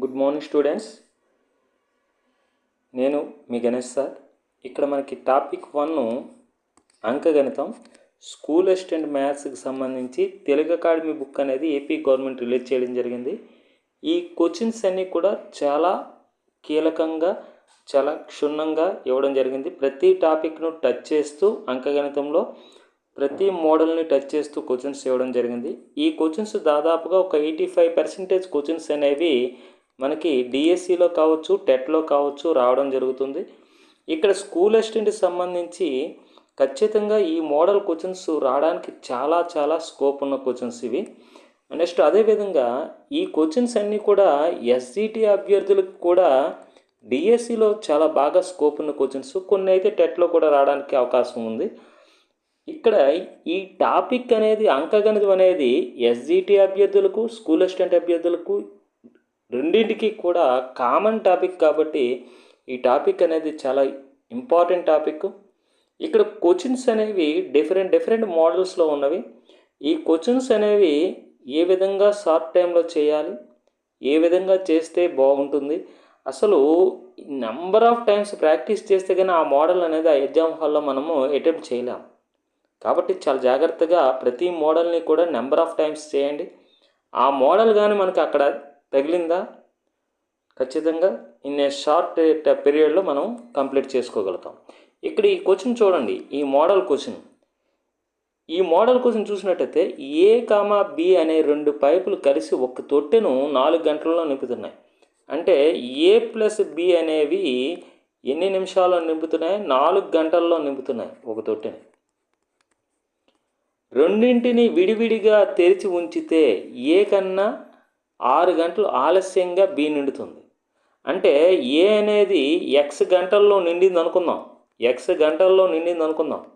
Good morning students. నేను మీ Ganesh sir. ఇక్కడ మనకి టాపిక్ వన్ అంకగణితం. స్కూల్ అసిస్టెంట్ మ్యాథ్స్కి సంబంధించి తెలుగు అకాడమీ బుక్ అనేది ఏపీ గవర్నమెంట్ రిలీజ్ చేయడం జరిగింది. ఈ క్వశ్చన్స్ అన్నీ కూడా చాలా కీలకంగా చాలా క్షుణ్ణంగా ఇవ్వడం జరిగింది. ప్రతి టాపిక్ను టచ్ చేస్తూ అంకగణితంలో ప్రతి మోడల్ని టచ్ చేస్తూ క్వశ్చన్స్ ఇవ్వడం జరిగింది. ఈ క్వశ్చన్స్ దాదాపుగా ఒక ఎయిటీ ఫైవ్ పర్సెంటేజ్ క్వశ్చన్స్ అనేవి మనకి డిఎస్సిలో కావచ్చు టెట్లో కావచ్చు రావడం జరుగుతుంది. ఇక్కడ స్కూల్ అసిస్టెంట్కి సంబంధించి ఖచ్చితంగా ఈ మోడల్ క్వశ్చన్స్ రావడానికి చాలా చాలా స్కోప్ ఉన్న క్వశ్చన్స్ ఇవి. నెక్స్ట్ అదేవిధంగా ఈ క్వశ్చన్స్ అన్నీ కూడా ఎస్జిటి అభ్యర్థులకు కూడా డిఎస్సిలో చాలా బాగా స్కోప్ ఉన్న క్వశ్చన్స్. కొన్ని అయితే టెట్లో కూడా రావడానికి అవకాశం ఉంది. ఇక్కడ ఈ టాపిక్ అనేది అంకగణితం అనేది ఎస్జిటి అభ్యర్థులకు స్కూల్ అసిస్టెంట్ అభ్యర్థులకు రెండింటికి కూడా కామన్ టాపిక్ కాబట్టి ఈ టాపిక్ అనేది చాలా ఇంపార్టెంట్ టాపిక్ ఇక్కడ క్వశ్చన్స్ అనేవి డిఫరెంట్ డిఫరెంట్ మోడల్స్లో ఉన్నవి. ఈ క్వశ్చన్స్ అనేవి ఏ విధంగా షార్ట్ టైంలో చేయాలి? ఏ విధంగా చేస్తే బాగుంటుంది? అసలు నెంబర్ ఆఫ్ టైమ్స్ ప్రాక్టీస్ చేస్తే కానీ ఆ మోడల్ అనేది ఆ ఎగ్జామ్ హాల్లో మనము అటెంప్ట్ చేయలేం. కాబట్టి చాలా జాగ్రత్తగా ప్రతి మోడల్ని కూడా నెంబర్ ఆఫ్ టైమ్స్ చేయండి. ఆ మోడల్ కానీ మనకి అక్కడ తగిలిందా? ఖచ్చితంగా. ఇన్ ఏ షార్ట్ పీరియడ్లో మనం కంప్లీట్ చేసుకోగలుగుతాం. ఇక్కడ ఈ క్వశ్చన్ చూడండి. ఈ మోడల్ క్వశ్చన్. ఈ మోడల్ క్వశ్చన్ చూసినట్టయితే ఏ కామా బి అనే రెండు పైపులు కలిసి ఒక తొట్టెను నాలుగు గంటల్లో నింపుతున్నాయి. అంటే ఏ ప్లస్ బి అనేవి ఎన్ని నిమిషాల్లో నింపుతున్నాయి? నాలుగు గంటల్లో నింపుతున్నాయి ఒక తొట్టెని. రెండింటిని విడివిడిగా తెరిచి ఉంచితే ఏ కన్నా ఆరు గంటలు ఆలస్యంగా బి నిండుతుంది. అంటే ఏ అనేది ఎక్స్ గంటల్లో నిండింది అనుకుందాం. ఎక్స్ గంటల్లో నిండింది అనుకుందాం.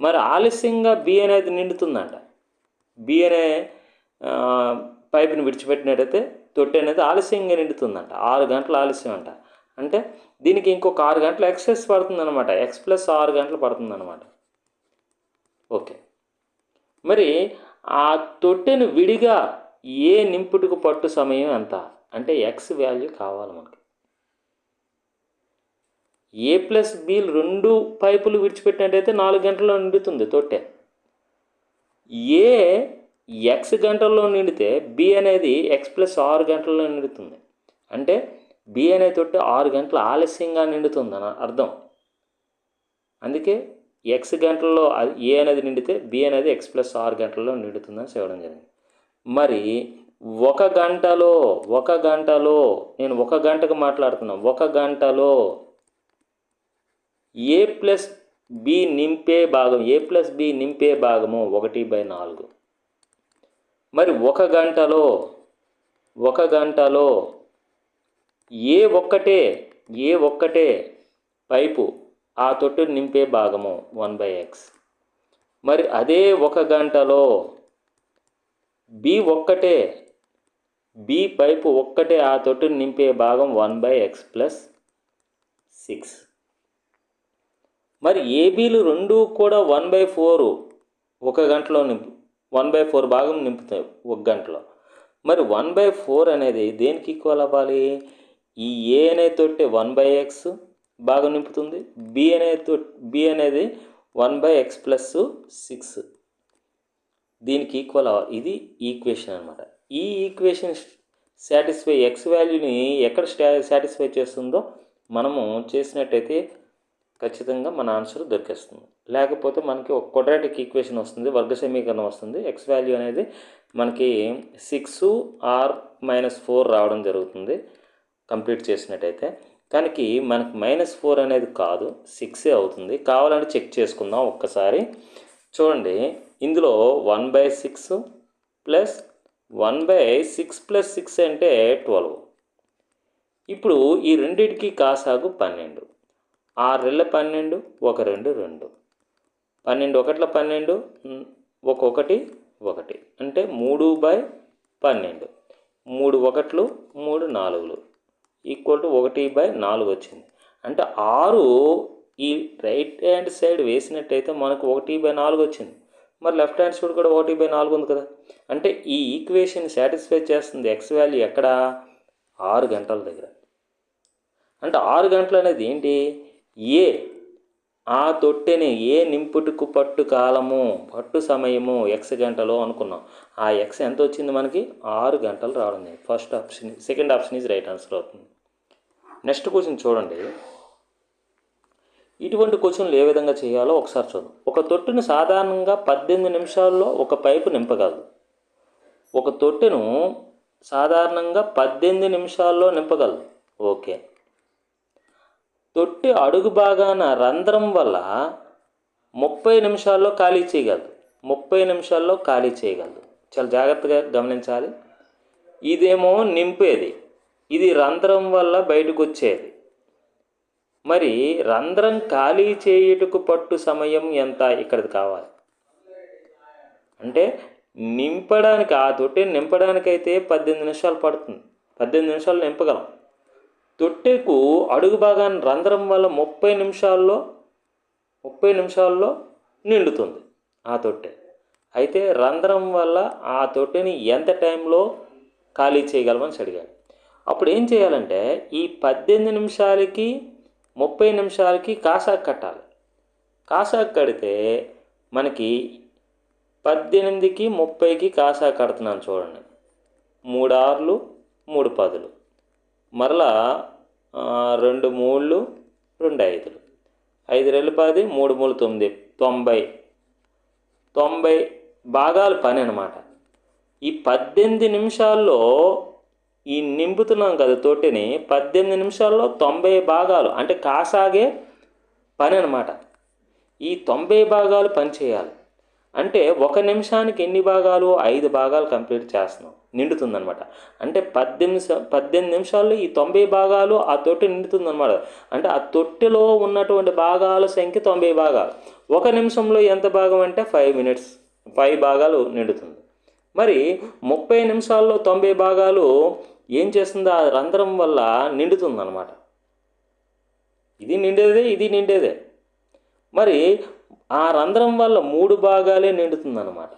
మరి ఆలస్యంగా బి అనేది నిండుతుందంట. బి అనే పైపుని విడిచిపెట్టినట్టయితే తొట్టి అనేది ఆలస్యంగా నిండుతుందంట. ఆరు గంటలు ఆలస్యం అంట. అంటే దీనికి ఇంకొక ఆరు గంటలు ఎక్సెస్ పడుతుందన్నమాట. ఎక్స్ ప్లస్ ఆరు గంటలు పడుతుందన్నమాట. ఓకే. మరి ఆ తొట్టెను విడిగా ఏ నింపుటకు పట్టు సమయం ఎంత? అంటే ఎక్స్ వాల్యూ కావాలి మనకి. ఏ ప్లస్ బి రెండు పైపులు విడిచిపెట్టినట్టయితే నాలుగు గంటల్లో నిండుతుంది తొట్టె ఏ ఎక్స్ గంటల్లో నిండితే బి అనేది ఎక్స్ ప్లస్ ఆరు గంటల్లో నిండుతుంది. అంటే బి అనే తొట్టె ఆరు గంటలు ఆలస్యంగా నిండుతుంది అని అర్థం. అందుకే ఎక్స్ గంటల్లో ఏ అనేది నిండితే బి అనేది ఎక్స్ ప్లస్ ఆరు గంటల్లో నిండుతుందని చెప్పడం జరిగింది. మరి ఒక గంటలో ఒక గంటలో నేను ఒక గంటకు మాట్లాడుతున్నాను ఒక గంటలో ఏ ప్లస్ బి నింపే భాగం ఏ ప్లస్ బి నింపే భాగము ఒకటి బై నాలుగు. మరి ఒక గంటలో ఒక గంటలో ఏ ఒక్కటే ఏ ఒక్కటే పైపు ఆ తొట్టు నింపే భాగము వన్ బై ఎక్స్. మరి అదే ఒక గంటలో బి ఒక్కటే బి పైపు ఒక్కటే ఆ తొట్టును నింపే భాగం one by x plus six. మరి ఏబీలు రెండు కూడా వన్ బై ఫోర్ ఒక గంటలో నింపు వన్ బై ఫోర్ భాగం నింపుతాయి ఒక గంటలో. మరి వన్ బై ఫోర్ అనేది దేనికి ఈక్వల్ అవ్వాలి? ఈ ఏ అనే తొట్టి వన్ బై ఎక్స్ భాగం నింపుతుంది బి అనే తొట్టి బి అనేది one by x plus six. దీనికి ఈక్వల్ ఇది ఈక్వేషన్ అనమాట ఈ ఈక్వేషన్ సాటిస్ఫై ఎక్స్ వాల్యూని ఎక్కడ సాటిస్ఫై చేస్తుందో మనము చేసినట్టయితే ఖచ్చితంగా మన ఆన్సర్ దొరికేస్తుంది. లేకపోతే మనకి ఒక కొడ్రాటిక్ ఈక్వేషన్ వస్తుంది వర్గ సమీకరణం వస్తుంది. ఎక్స్ వాల్యూ అనేది మనకి సిక్స్ ఆర్ మైనస్ ఫోర్ రావడం జరుగుతుంది కంప్లీట్ చేసినట్టయితే. కానీ మనకి మైనస్ ఫోర్ అనేది కాదు సిక్సే అవుతుంది. కావాలంటే చెక్ చేసుకుందాం ఒక్కసారి. చూడండి ఇందులో one by six plus one by six plus six అంటే ట్వెల్వ్ ఇప్పుడు ఈ రెండింటికి కాసాగు పన్నెండు. ఆరు రెళ్ళ పన్నెండు ఒక రెండు రెండు. పన్నెండు ఒకట్ల పన్నెండు ఒక్కొక్కటి ఒకటి అంటే మూడు బై పన్నెండు. మూడు ఒకట్లు మూడు నాలుగులు. ఈక్వల్ టు ఒకటి బై నాలుగు వచ్చింది. అంటే ఆరు ఈ రైట్ హ్యాండ్ సైడ్ వేసినట్టయితే మనకు ఒకటి బై నాలుగు వచ్చింది. మరి లెఫ్ట్ హ్యాండ్ సైడ్ కూడా ఒకటి బై నాలుగు ఉంది కదా. అంటే ఈ ఈక్వేషన్ సాటిస్ఫై చేస్తుంది ఎక్స్ వాల్యూ ఎక్కడ? ఆరు గంటల దగ్గర. అంటే ఆరు గంటలు అనేది ఏంటి? ఏ ఆ తొట్టెని ఏ నింపుటకు పట్టు కాలము పట్టు సమయము ఎక్స్ గంటలో అనుకున్నాం. ఆ ఎక్స్ ఎంత వచ్చింది మనకి? ఆరు గంటలు రావడం first option second option is right answer అవుతుంది. నెక్స్ట్ క్వశ్చన్ చూడండి. ఇటువంటి క్వశ్చన్లు ఏ విధంగా చేయాలో ఒకసారి చూద్దాం. ఒక తొట్టును సాధారణంగా పద్దెనిమిది నిమిషాల్లో ఒక పైపు నింపగలదు. ఒక తొట్టెను సాధారణంగా పద్దెనిమిది నిమిషాల్లో నింపగలదు. ఓకే. తొట్టి అడుగు భాగాన రంధ్రం వల్ల ముప్పై నిమిషాల్లో ఖాళీ చేయగలదు. ముప్పై నిమిషాల్లో ఖాళీ చేయగలదు. చాలా జాగ్రత్తగా గమనించాలి. ఇదేమో నింపేది. ఇది రంధ్రం వల్ల బయటకు వచ్చేది. మరి రంధ్రం ఖాళీ చేయుటకు పట్టు సమయం ఎంత? ఇక్కడిది కావాలి. అంటే నింపడానికి ఆ తొట్టెని నింపడానికైతే పద్దెనిమిది నిమిషాలు పడుతుంది. పద్దెనిమిది నిమిషాలు నింపగలం. తొట్టెకు అడుగు భాగాన్ని రంధ్రం వల్ల ముప్పై నిమిషాల్లో ముప్పై నిమిషాల్లో నిండుతుంది ఆ తొట్టె. అయితే రంధ్రం వల్ల ఆ తొట్టెని ఎంత టైంలో ఖాళీ చేయగలమని అడిగాడు. అప్పుడు ఏం చేయాలంటే ఈ పద్దెనిమిది నిమిషాలకి ముప్పై నిమిషాలకి కాసాకు కట్టాలి. కాసాకు కడితే మనకి పద్దెనిమిదికి ముప్పైకి కాసా కడుతున్నాను చూడండి. మూడు ఆరులు మూడు పదులు. మరలా రెండు మూళ్ళు రెండు ఐదులు. ఐదు రెండు పది మూడు మూడు తొమ్మిది తొంభై. తొంభై భాగాలు పని అనమాట ఈ పద్దెనిమిది నిమిషాల్లో ఈ నింపుతున్నాం కదా తొట్టిని పద్దెనిమిది నిమిషాల్లో తొంభై భాగాలు అంటే కాసాగే పని అనమాట ఈ తొంభై భాగాలు పని చేయాలి. అంటే ఒక నిమిషానికి ఎన్ని భాగాలు? ఐదు భాగాలు కంప్లీట్ చేస్తున్నాం. నిండుతుందనమాట అంటే పద్దెనిమిది పద్దెనిమిది నిమిషాల్లో ఈ తొంభై భాగాలు ఆ తొట్టి నిండుతుందనమాట అంటే ఆ తొట్టెలో ఉన్నటువంటి భాగాల సంఖ్య తొంభై భాగాలు. ఒక నిమిషంలో ఎంత భాగం అంటే ఫైవ్ మినిట్స్. ఫైవ్ భాగాలు నిండుతుంది. మరి ముప్పై నిమిషాల్లో తొంభై భాగాలు ఏం చేస్తుంది? ఆ రంధ్రం వల్ల నిండుతుందన్నమాట. ఇది నిండేదే ఇది నిండేదే. మరి ఆ రంధ్రం వల్ల మూడు భాగాలే నిండుతుందన్నమాట.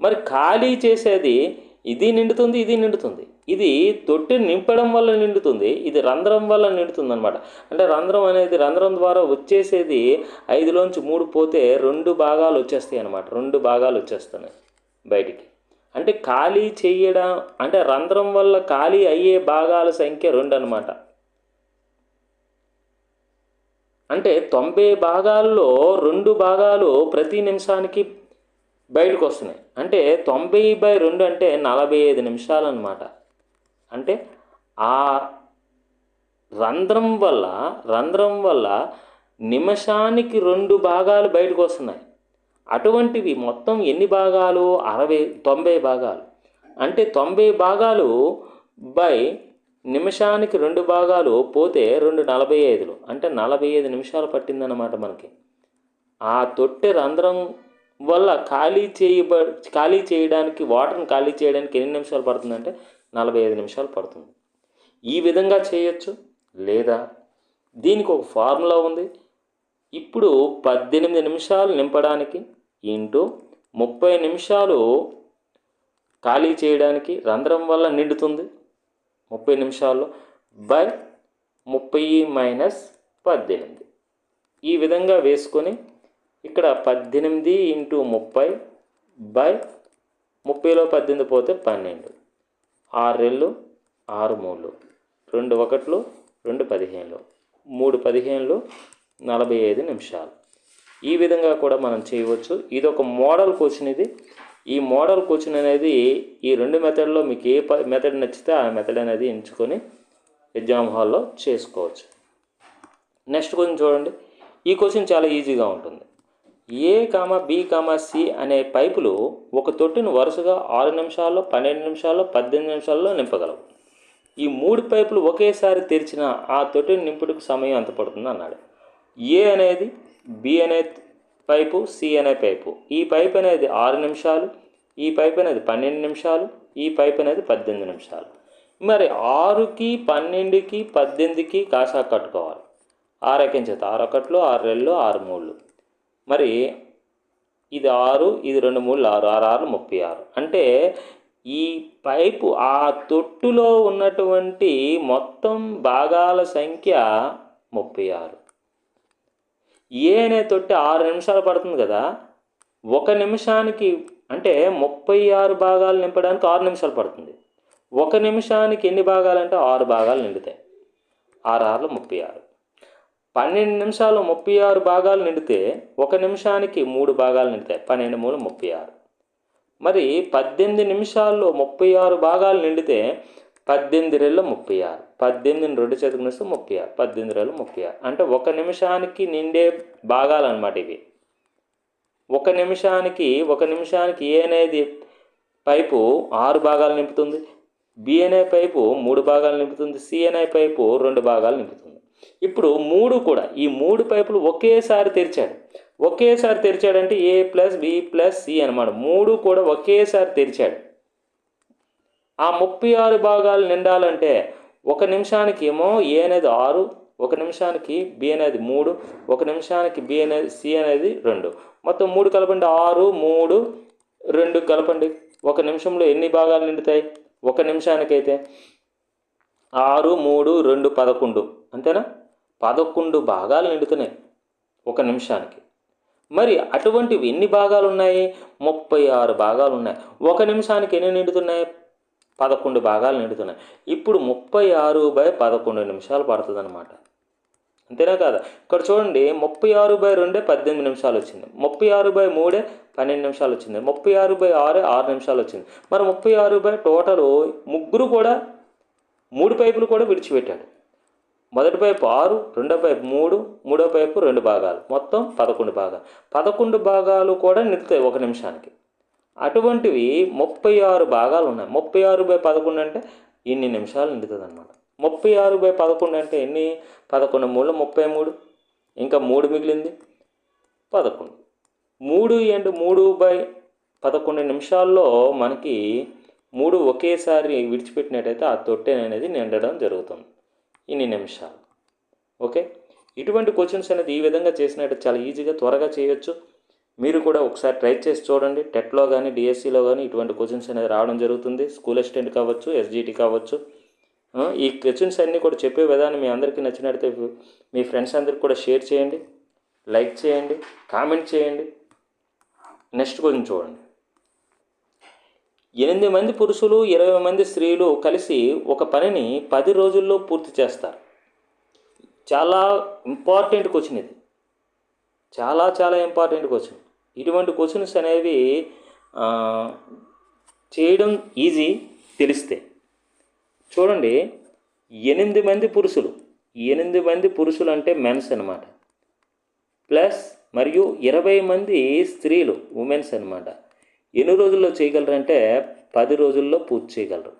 మరి ఖాళీ చేసేది ఇది నిండుతుంది ఇది నిండుతుంది. ఇది తొట్టి నింపడం వల్ల నిండుతుంది ఇది రంధ్రం వల్ల నిండుతుంది అనమాట అంటే రంధ్రం అనేది రంధ్రం ద్వారా వచ్చేసేది ఐదులోంచి మూడు పోతే రెండు భాగాలు వచ్చేస్తాయి అనమాట రెండు భాగాలు వచ్చేస్తున్నాయి బయటికి. అంటే ఖాళీ చేయడం అంటే రంధ్రం వల్ల ఖాళీ అయ్యే భాగాల సంఖ్య రెండు అనమాట అంటే తొంభై భాగాల్లో రెండు భాగాలు ప్రతి నిమిషానికి బయటకు వస్తున్నాయి అంటే తొంభై బై రెండు అంటే నలభై ఐదు నిమిషాలు అనమాట అంటే ఆ రంధ్రం వల్ల రంధ్రం వల్ల నిమిషానికి రెండు భాగాలు బయటకు వస్తున్నాయి అటువంటివి మొత్తం ఎన్ని భాగాలు? అరవై తొంభై భాగాలు. అంటే తొంభై భాగాలు బై నిమిషానికి రెండు భాగాలు పోతే రెండు నలభై ఐదులు. అంటే నలభై ఐదు నిమిషాలు పట్టిందన్నమాట మనకి. ఆ తొట్టె రంధ్రం వల్ల ఖాళీ చేయబ ఖాళీ చేయడానికి వాటర్ని ఖాళీ చేయడానికి ఎన్ని నిమిషాలు పడుతుందంటే నలభై ఐదు నిమిషాలు పడుతుంది. ఈ విధంగా చేయొచ్చు లేదా? దీనికి ఒక ఫార్ములా ఉంది. ఇప్పుడు పద్దెనిమిది నిమిషాలు నింపడానికి ఇంటూ ముప్పై నిమిషాలు ఖాళీ చేయడానికి రంధ్రం వల్ల నిండుతుంది. ముప్పై నిమిషాల్లో బై ముప్పై మైనస్ పద్దెనిమిది. ఈ విధంగా వేసుకొని ఇక్కడ పద్దెనిమిది ఇంటూ ముప్పై బై ముప్పైలో పద్దెనిమిది పోతే పన్నెండు. ఆరు రెళ్ళు ఆరు మూడు. రెండు ఒకట్లు రెండు పదిహేనులు. మూడు పదిహేనులు నలభై ఐదు నిమిషాలు. ఈ విధంగా కూడా మనం చేయవచ్చు. ఇది ఒక మోడల్ క్వశ్చన్ ఇది. ఈ మోడల్ క్వశ్చన్ అనేది ఈ రెండు మెథడ్లో మీకు ఏ ప మెథడ్ నచ్చితే ఆ మెథడ్ అనేది ఎంచుకొని ఎగ్జామ్ హాల్లో చేసుకోవచ్చు. నెక్స్ట్ క్వశ్చన్ చూడండి. ఈ క్వశ్చన్ చాలా ఈజీగా ఉంటుంది. ఏ కామ బి కామ సి అనే పైపులు ఒక తొట్టిని వరుసగా ఆరు నిమిషాల్లో పన్నెండు నిమిషాల్లో పద్దెనిమిది నిమిషాల్లో నింపగలవు. ఈ మూడు పైపులు ఒకేసారి తెరిచిన ఆ తొట్టిని నింపుటకు సమయం ఎంత పడుతుంది అన్నాడు. ఏ అనేది బి అనే పైపు సి అనే పైపు. ఈ పైప్ అనేది ఆరు నిమిషాలు ఈ పైప్ అనేది పన్నెండు నిమిషాలు ఈ పైప్ అనేది పద్దెనిమిది నిమిషాలు. మరి ఆరుకి పన్నెండుకి పద్దెనిమిదికి కాసా కట్టుకోవాలి. ఆరు ఎక్కించేది ఆరు ఒకట్లు ఆరు రెళ్ళు ఆరు మూడు మరి ఇది ఆరు ఇది రెండు మూడు ఆరు ఆరు ఆరు ముప్పై ఆరు. అంటే ఈ పైపు ఆ తొట్టులో ఉన్నటువంటి మొత్తం భాగాల సంఖ్య ముప్పై ఆరు. ఏ అనే తొట్టి ఆరు నిమిషాలు పడుతుంది కదా? ఒక నిమిషానికి అంటే ముప్పై ఆరు భాగాలు నింపడానికి ఆరు నిమిషాలు పడుతుంది. ఒక నిమిషానికి ఎన్ని భాగాలు అంటే ఆరు భాగాలు నిండుతాయి. ఆరు ఆరులో ముప్పై ఆరు. పన్నెండు నిమిషాలు ముప్పై ఆరు భాగాలు నిండితే ఒక నిమిషానికి మూడు భాగాలు నిండుతాయి పన్నెండు మూడు ముప్పై ఆరు. మరి పద్దెనిమిది నిమిషాల్లో ముప్పై ఆరు భాగాలు నిండితే పద్దెనిమిది రెళ్ళు ముప్పై ఆరు. పద్దెనిమిది రెండు చేతులు నిస్తే ముప్పై ఆరు. పద్దెనిమిది రెళ్ళు ముప్పై ఆరు. అంటే ఒక నిమిషానికి నిండే భాగాలు అనమాట ఇవి. ఒక నిమిషానికి ఒక నిమిషానికి ఏ అనేది పైపు ఆరు భాగాలు నింపుతుంది. బిఎన్ఐ పైపు మూడు భాగాలు నింపుతుంది. సిఎన్ఐ పైపు రెండు భాగాలు నింపుతుంది. ఇప్పుడు మూడు కూడా ఈ మూడు పైపులు ఒకేసారి తెరిచాడు. ఒకేసారి తెరిచాడంటే A plus B plus C అనమాట మూడు కూడా ఒకేసారి తెరిచాడు. ఆ ముప్పై ఆరు భాగాలు నిండాలంటే ఒక నిమిషానికి ఏమో ఏ అనేది ఆరు ఒక నిమిషానికి బి అనేది మూడు ఒక నిమిషానికి బి అనేది సి అనేది రెండు. మొత్తం మూడు కలపండి. ఆరు మూడు రెండు కలపండి. ఒక నిమిషంలో ఎన్ని భాగాలు నిండుతాయి? ఒక నిమిషానికైతే. ఆరు మూడు రెండు పదకొండు. అంతేనా? పదకొండు భాగాలు నిండుతున్నాయి ఒక నిమిషానికి. మరి అటువంటివి ఎన్ని భాగాలు ఉన్నాయి ముప్పై ఆరు భాగాలు ఉన్నాయి ఒక నిమిషానికి ఎన్ని నిండుతున్నాయి? పదకొండు భాగాలు నిండుతున్నాయి. ఇప్పుడు ముప్పై ఆరు బై పదకొండు నిమిషాలు పడుతుంది అనమాట అంతేనా కాదా? ఇక్కడ చూడండి ముప్పై ఆరు బై రెండే పద్దెనిమిది నిమిషాలు వచ్చింది. ముప్పై ఆరు బై మూడే పన్నెండు నిమిషాలు వచ్చింది. ముప్పై ఆరు బై ఆరే ఆరు నిమిషాలు వచ్చింది. మరి ముప్పై ఆరు బై టోటల్ ముగ్గురు కూడా మూడు పైపులు కూడా విడిచిపెట్టాడు. మొదటి పైపు ఆరు రెండో పైపు మూడు మూడో పైపు రెండు భాగాలు. మొత్తం పదకొండు భాగాలు. పదకొండు భాగాలు కూడా నిలుతాయి ఒక నిమిషానికి. అటువంటివి ముప్పై ఆరు భాగాలు ఉన్నాయి. ముప్పై ఆరు బై పదకొండు అంటే ఇన్ని నిమిషాలు నిండుతుంది అనమాట ముప్పై ఆరు బై పదకొండు అంటే ఎన్ని? పదకొండు మూడు ముప్పై మూడు. ఇంకా మూడు మిగిలింది పదకొండు. మూడు అండ్ మూడు బై పదకొండు నిమిషాల్లో మనకి మూడు ఒకేసారి విడిచిపెట్టినట్టయితే ఆ తొట్టె అనేది నిండడం జరుగుతుంది. ఇన్ని నిమిషాలు. ఓకే? ఇటువంటి క్వశ్చన్స్ అనేది ఈ విధంగా చేసినట్టు చాలా ఈజీగా త్వరగా చేయొచ్చు. మీరు కూడా ఒకసారి ట్రై చేసి చూడండి. టెట్లో కానీ డిఎస్సిలో కానీ ఇటువంటి క్వశ్చన్స్ అనేది రావడం జరుగుతుంది. స్కూల్ అసిస్టెంట్ కావచ్చు ఎస్జిటి కావచ్చు. ఈ క్వశ్చన్స్ అన్నీ కూడా చెప్పే విధానం మీ అందరికీ నచ్చినట్లయితే మీ ఫ్రెండ్స్ అందరికి కూడా షేర్ చేయండి. లైక్ చేయండి. కామెంట్ చేయండి. నెక్స్ట్ క్వశ్చన్ చూడండి. ఎనిమిది మంది పురుషులు ఇరవై మంది స్త్రీలు కలిసి ఒక పనిని పది రోజుల్లో పూర్తి చేస్తారు. చాలా ఇంపార్టెంట్ క్వశ్చన్ ఇది. చాలా చాలా ఇంపార్టెంట్ క్వశ్చన్ ఇటువంటి క్వశ్చన్స్ అనేవి చేయడం ఈజీ తెలిస్తే. చూడండి ఎనిమిది మంది పురుషులు. ఎనిమిది మంది పురుషులు అంటే మెన్స్ అనమాట ప్లస్ మరియు ఇరవై మంది స్త్రీలు ఉమెన్స్ అనమాట ఎన్ని రోజుల్లో చేయగలరంటే పది రోజుల్లో పూర్తి చేయగలరు.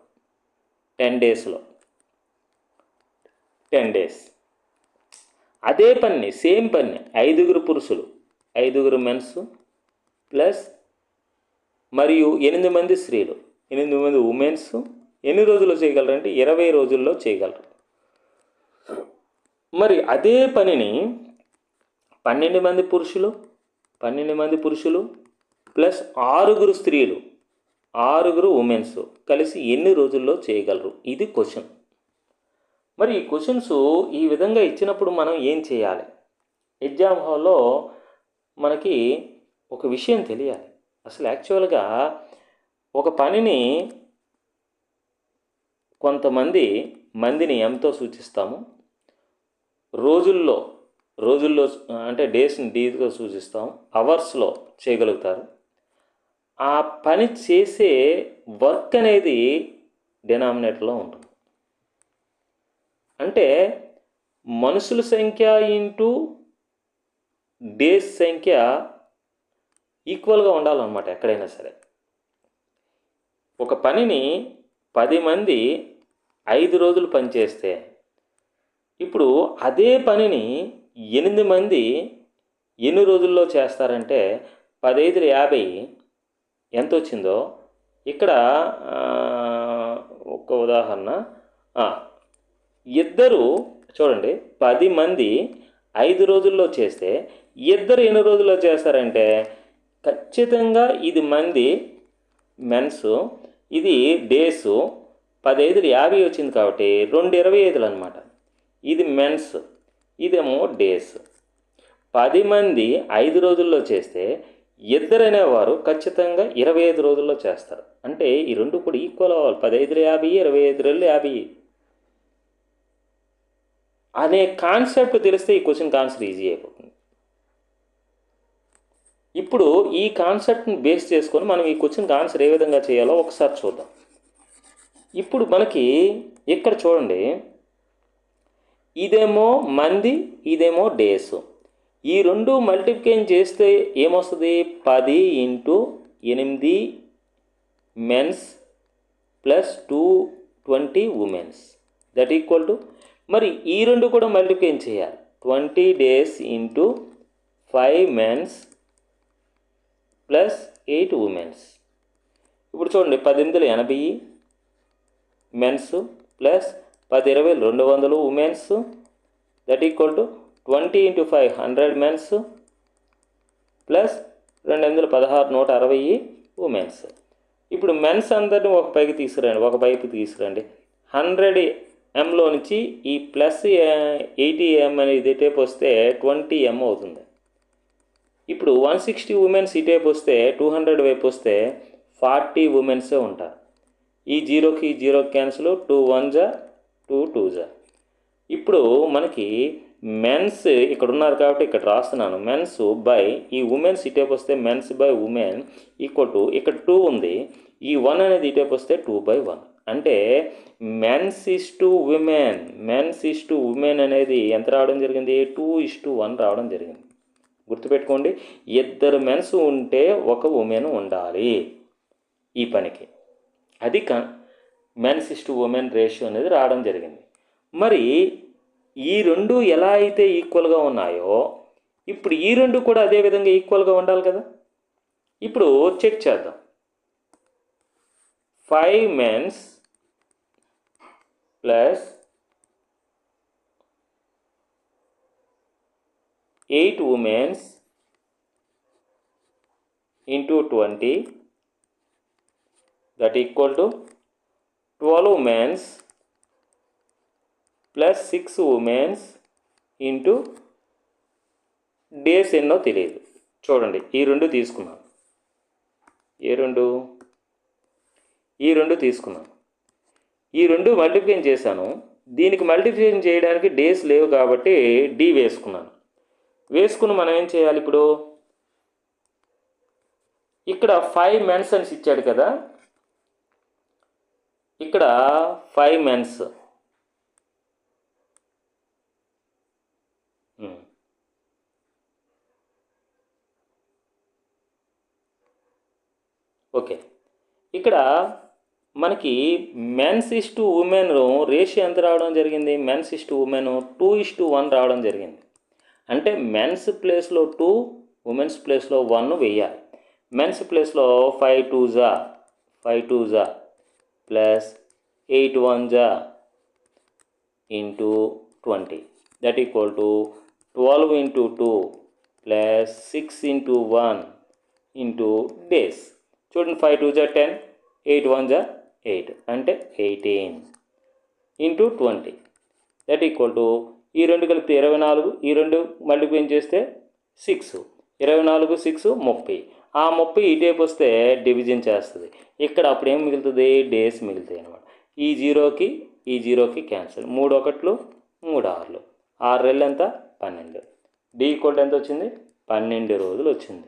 టెన్ డేస్లో. Ten days. అదే పని సేమ్ పని ఐదుగురు పురుషులు ఐదుగురు మెన్స్ ప్లస్ మరియు ఎనిమిది మంది స్త్రీలు ఎనిమిది మంది ఉమెన్స్ ఎన్ని రోజుల్లో చేయగలరు అంటే ఇరవై రోజుల్లో చేయగలరు. మరి అదే పనిని పన్నెండు మంది పురుషులు పన్నెండు మంది పురుషులు ప్లస్ ఆరుగురు స్త్రీలు ఆరుగురు ఉమెన్స్ కలిసి ఎన్ని రోజుల్లో చేయగలరు? ఇది క్వశ్చన్. మరి ఈ క్వశ్చన్స్ ఈ విధంగా ఇచ్చినప్పుడు మనం ఏం చేయాలి? ఎగ్జామ్ హాల్లో మనకి ఒక విషయం తెలియాలి. అసలు యాక్చువల్గా ఒక పనిని కొంతమంది మందిని ఎంతో సూచిస్తాము. రోజుల్లో రోజుల్లో అంటే డేస్ని డీతో సూచిస్తాం అవర్స్లో చేయగలుగుతారు. ఆ పని చేసే వర్క్ అనేది డినామినేటర్లో ఉంటుంది. అంటే మనుషుల సంఖ్య ఇంటూ డేస్ సంఖ్య ఈక్వల్గా ఉండాలన్నమాట ఎక్కడైనా సరే. ఒక పనిని పది మంది ఐదు రోజులు పనిచేస్తే ఇప్పుడు అదే పనిని ఎనిమిది మంది ఎన్ని రోజుల్లో చేస్తారంటే పదైదులు యాభై ఎంత వచ్చిందో ఇక్కడ ఒక ఉదాహరణ. ఇద్దరు చూడండి పది మంది ఐదు రోజుల్లో చేస్తే ఇద్దరు ఎన్ని రోజుల్లో చేస్తారంటే ఖచ్చితంగా ఇది మంది మెన్స్ ఇది డేస్ పదైదులు యాభై వచ్చింది కాబట్టి రెండు ఇరవై ఐదులు అనమాట ఇది మెన్స్ ఇదేమో డేస్. పది మంది ఐదు రోజుల్లో చేస్తే ఇద్దరు వారు ఖచ్చితంగా ఇరవై ఐదు రోజుల్లో చేస్తారు. అంటే ఈ రెండు కూడా ఈక్వల్ అవ్వాలి. పదహైదులు యాభై ఇరవై ఐదు రోజులు యాభై. అనే కాన్సెప్ట్ తెలిస్తే ఈ క్వశ్చన్ ఆన్సర్ ఈజీ అయిపోతుంది. ఇప్పుడు ఈ కాన్సెప్ట్ని బేస్ చేసుకొని మనం ఈ క్వశ్చన్కి ఆన్సర్ ఏ విధంగా చేయాలో ఒకసారి చూద్దాం. ఇప్పుడు మనకి ఇక్కడ చూడండి. ఇదేమో మంది ఇదేమో డేస్ ఈ రెండు మల్టిప్లికేషన్ చేస్తే ఏమొస్తుంది? పది ఇంటూ ఎనిమిది mens plus two twenty womens. That equal to? మరి ఈ రెండు కూడా మల్టిప్లికేషన్ చేయాలి. Twenty days into five mens plus eight womens. ఇప్పుడు చూడండి పద్దెనిమిదిలో ఎనభై మెన్స్ ప్లస్ పది ఇరవై రెండు వందలు womens. That equal to? Twenty into five hundred mens plus రెండు వందల పదహారు నూట అరవై ఉమెన్స్. ఇప్పుడు మెన్స్ అందరిని ఒక పైకి తీసుకురండి ఒక పైకి తీసుకురండి. హండ్రెడ్ ఎంలో నుంచి ఈ ప్లస్ ఎయిటీ ఎం అనేది టేప్ వస్తే ట్వంటీ ఎం అవుతుంది. ఇప్పుడు వన్ సిక్స్టీ ఉమెన్స్ ఈ టైప్ వస్తే టూ హండ్రెడ్ వైపు వస్తే ఫార్టీ ఉమెన్సే ఉంటారు. ఈ జీరోకి జీరో క్యాన్సిల్ టూ వన్ జా టూ టూ జా. ఇప్పుడు మనకి మెన్స్ ఇక్కడ ఉన్నారు కాబట్టి ఇక్కడ రాస్తున్నాను. మెన్స్ బై ఈ ఉమెన్స్ ఇటేపు వస్తే mens by women equal to ఇక్కడ టూ ఉంది. ఈ వన్ అనేది ఇటేపు వస్తే టూ బై వన్ అంటే mens is to women mens is to women అనేది ఎంత రావడం జరిగింది? టూ ఇస్ టు వన్ రావడం జరిగింది. గుర్తుపెట్టుకోండి ఇద్దరు మెన్స్ ఉంటే ఒక ఉమెన్ ఉండాలి ఈ పనికి. అది కన్ mens is to women ratio అనేది రావడం జరిగింది. మరి ఈ రెండు ఎలా అయితే ఈక్వల్గా ఉన్నాయో ఇప్పుడు ఈ రెండు కూడా అదే విధంగా ఈక్వల్గా ఉండాలి కదా? ఇప్పుడు చెక్ చేద్దాం. Five mens plus eight womens into twenty that equal to twelve mens plus six womens into days ఎన్నో తెలియదు. చూడండి ఈ రెండు తీసుకున్నాను. ఏ రెండు? ఈ రెండు తీసుకున్నాను. ఈ రెండు మల్టిప్లికేషన్ చేశాను. దీనికి మల్టిప్లికేషన్ చేయడానికి డేస్ లేవు కాబట్టి డి వేసుకున్నాను. వేసుకుని మనం ఏం చేయాలి ఇప్పుడు? ఇక్కడ ఫైవ్ మెన్స్ అని ఇచ్చాడు కదా. ఇక్కడ ఫైవ్ మెన్స్ ఓకే. ఇక్కడ మనకి mens is to women ratio ఎంత రావడం జరిగింది? Mens is to women two is to one రావడం జరిగింది. అంటే మెన్స్ ప్లేస్లో టూ ఉమెన్స్ ప్లేస్లో వన్ వెయ్యాలి. మెన్స్ ప్లేస్లో ఫైవ్ టూ జా ఫైవ్ టూ జా ప్లస్ ఎయిట్ వన్ జా into twenty that equal to twelve into two plus six into one into days చూడండి ఫైవ్ టూ జా టెన్ ఎయిట్ వన్ జా ఎయిట్ అంటే eighteen into twenty that equal to ఈ రెండు కలిపితే ఇరవై నాలుగు ఈ రెండు మల్టిప్లై చేస్తే? సిక్స్ ఇరవై నాలుగు సిక్స్ ముప్పై. ఆ ముప్పై ఈ టైప్ వస్తే డివిజన్ చేస్తుంది. ఇక్కడ అప్పుడు ఏం మిగులుతుంది? డేస్ మిగులుతాయి అనమాట ఈ జీరోకి ఈ జీరోకి క్యాన్సిల్ మూడు ఒకట్లు మూడు ఆరులు. ఆరు రెళ్ళు ఎంత? పన్నెండు. డీ ఈక్వల్ ఎంత వచ్చింది? పన్నెండు రోజులు వచ్చింది.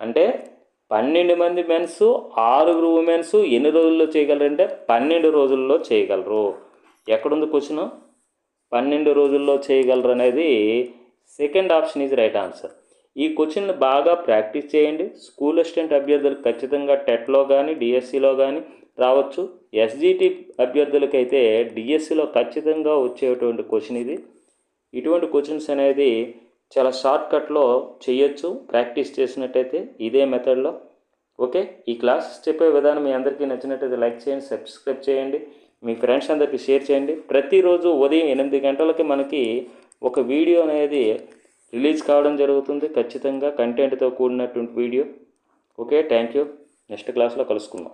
అంటే పన్నెండు మంది మెన్స్ ఆరుగురు ఉమెన్స్ ఎన్ని రోజుల్లో చేయగలరంటే పన్నెండు రోజుల్లో చేయగలరు. ఎక్కడుంది క్వశ్చన్ పన్నెండు రోజుల్లో చేయగలరు అనేది second option is right answer ఈ క్వశ్చన్ బాగా ప్రాక్టీస్ చేయండి. స్కూల్ అసిస్టెంట్ అభ్యర్థులు ఖచ్చితంగా టెట్లో కానీ డిఎస్సిలో కానీ రావచ్చు. ఎస్జిటి అభ్యర్థులకైతే డిఎస్సిలో ఖచ్చితంగా వచ్చేటువంటి క్వశ్చన్ ఇది. ఇటువంటి క్వశ్చన్స్ అనేది చాలా షార్ట్కట్లో చేయొచ్చు ప్రాక్టీస్ చేసినట్టయితే ఇదే మెథడ్లో ఓకే? ఈ క్లాస్ చెప్పే విధానం మీ అందరికీ నచ్చినట్టయితే లైక్ చేయండి సబ్స్క్రైబ్ చేయండి మీ ఫ్రెండ్స్ అందరికీ షేర్ చేయండి. ప్రతిరోజు ఉదయం ఎనిమిది గంటలకి మనకి ఒక వీడియో అనేది రిలీజ్ కావడం జరుగుతుంది. ఖచ్చితంగా కంటెంట్తో కూడినటువంటి video okay? Thank you next క్లాస్లో కలుసుకుందాం.